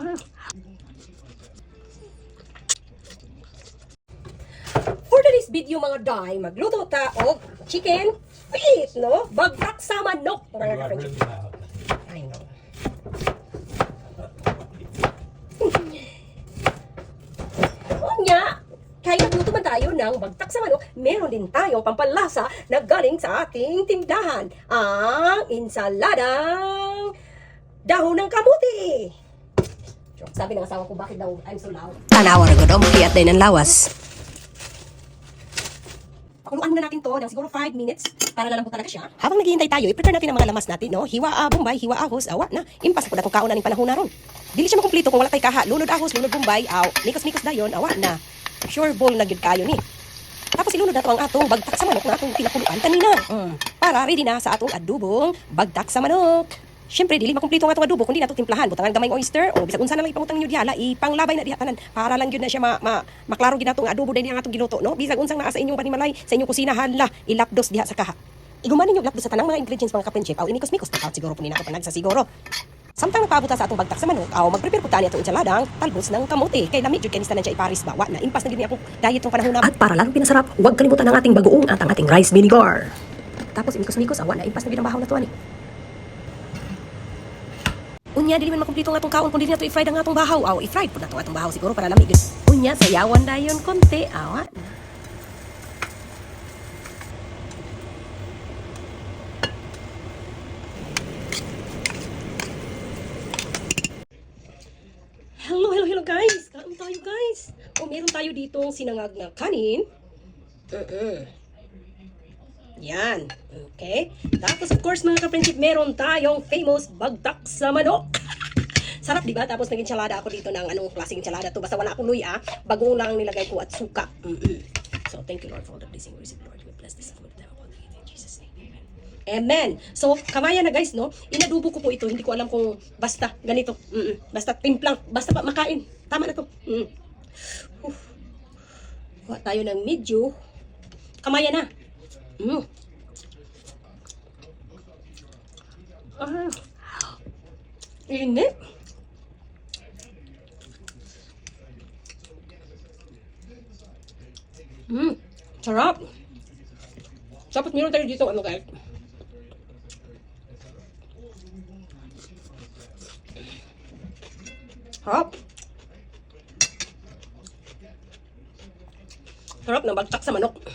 For today's video mga day, magluto ta og chicken feet, no? Bagrak sa manok. I know. O nga, kaya man tayo ng bagtak sa manok, meron din tayong pampalasa na galing sa ating tindahan. Ang insaladang dahon ng kamuti. Sabi ng asawa ko, bakit daw I'm so loud? Tanawa ko daw, makiyat din ng lawas. Pakuluan muna natin to ng siguro 5 minutes para lalambot talaga siya. Habang naghihintay tayo, i-prepare natin ang mga lamas natin, no? Hiwa a bombay, hiwa ahos, awa na. Impas ko na itong kaon na ng panahon na ron. Dili siya makumplito kung wala tay kaha. Lunod ahos, lunod bombay, aw. Nikos-nikos dayon, awa na. Sure ball na gyud kayo ni. Tapos ilunod na to ang atong bagtak sa manok na atong pinakuluan kanina. Mm. Para ready na sa atong adubong bagtak sa manok. Siyempre, dili makumplito ang atong adobo kundi nato timplahan. Butangan gamay oyster o bisag unsa na lang ipangutang niyo dihala, ipanglabay na diha tanan para lang gyud na siya ma, ma maklaro gyud natong adobo din ang atong giluto, no? Bisag unsang naa sa inyong panimalay, sa inyong kusina hala, ilapdos diha sa kaha. Igumanin yung lapdos sa tanang mga ingredients mga kaprinchip aw inikos-mikos tapat siguro po ninato panag sa siguro. Samtang nagpabuta sa atong bagtak sa manok, aw magprepare po tani atong insaladang talbos ng kamote. Kay lamig jud kanista na siya iparis ba, wa na impas na ni akong diet tong panahon na. At para lalong pinasarap, huwag kalimutan ang ating bagoong at ang ating rice vinegar. Tapos imikos-mikos, awa na impas na gyud ang bahaw na to ani. Unya, dili man makumplito nga atong kaon kung dili nato i-fry ang atong bahaw. Aw, i-fry po na to atong bahaw siguro para lamig. Unya, sayawan dayon konti. Awa na. Hello, hello, hello guys! Kain tayo guys! O meron tayo ditong sinangag na kanin. Uh-uh. Yan. Okay. Tapos of course mga kaprinchip, meron tayong famous bagtak sa manok. Sarap, di ba? Tapos naging enchilada ako dito ng anong klaseng enchilada to. Basta wala akong luya, bagong lang nilagay ko at suka. Mm-mm. So, thank you Lord for all the blessing we receive, Lord. We bless this food amen. So, kamaya na guys, no? Inadubo ko po ito. Hindi ko alam kung basta ganito. Mm-mm. Basta timplang. Basta pa makain. Tama na to. Mm. Kuha tayo ng medyo. Kamaya na. Mm. Ah. Init. Mm. Sarap. Dapat meron tayo dito ano guys. Sarap. Sarap ng bagtak sa manok.